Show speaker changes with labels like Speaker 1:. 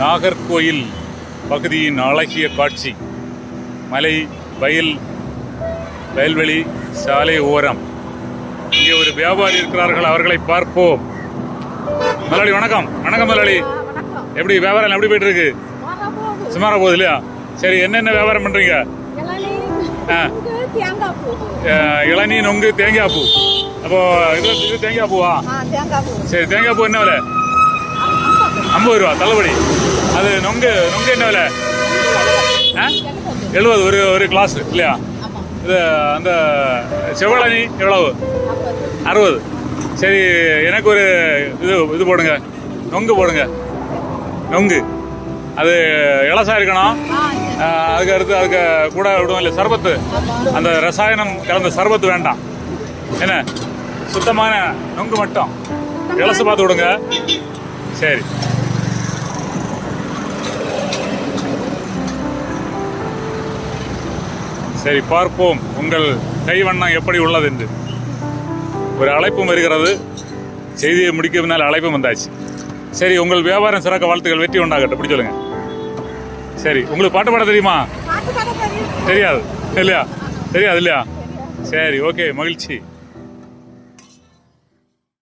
Speaker 1: நாகர்கோயில் பகுதியின் அழகிய காட்சி. மலை வயல் வயல்வெளி சாலை ஓரம். இங்கே ஒரு வியாபாரி இருக்கிறார்கள் அவர்களை பார்ப்போம். முதலாளி வணக்கம். வணக்கம் முதலாளி
Speaker 2: வணக்கம்.
Speaker 1: எப்படி வியாபாரம் எப்படி போயிட்டு இருக்கு
Speaker 2: வர போகுது
Speaker 1: இல்லையா? சரி என்னென்ன வியாபாரம் பண்றீங்க?
Speaker 2: இளநீ
Speaker 1: நொங்கு தேங்காய் பூ. அப்போ இது இது தேங்காய் பூவா? சரி தேங்காய் பூ என்ன விலை? ஐம்பது ரூபா தள்ளுபடி. அது நொங்கு நொங்கு என்ன விலை? ஆ? எழுபது ஒரு ஒரு கிளாஸ் இல்லையா? இது அந்த செவ்வளனி எவ்வளவு? அறுபது. சரி எனக்கு ஒரு இது இது போடுங்க. நொங்கு போடுங்க. நொங்கு. அது இலசா இருக்கணும். அதுக்கு அடுத்து அதுக்கு கூட விடுவோம் இல்லை சர்பத்து. அந்த ரசாயனம் கலந்த சர்பத்து வேண்டாம். என்ன? சுத்தமான நொங்கு மட்டும். இலசு பார்த்து விடுங்க. சரி. சரி பார்ப்போம் உங்கள் கைவண்ணம் எப்படி உள்ளது என்று. ஒரு அழைப்பும் வருகிறது. செய்தியை முடிக்க பின்னால் அழைப்பும் வந்தாச்சு. சரி உங்கள் வியாபாரம் சிறக்க வாழ்த்துக்கள் வெற்றி உண்டாகட்டும். இப்படி சொல்லுங்க. சரி உங்களுக்கு பாட்டு பாட தெரியுமா?
Speaker 2: பாட்டு பாட தெரியும்.
Speaker 1: தெரியாது. இல்லையா? தெரியாது இல்லையா? சரி ஓகே மகிழ்ச்சி.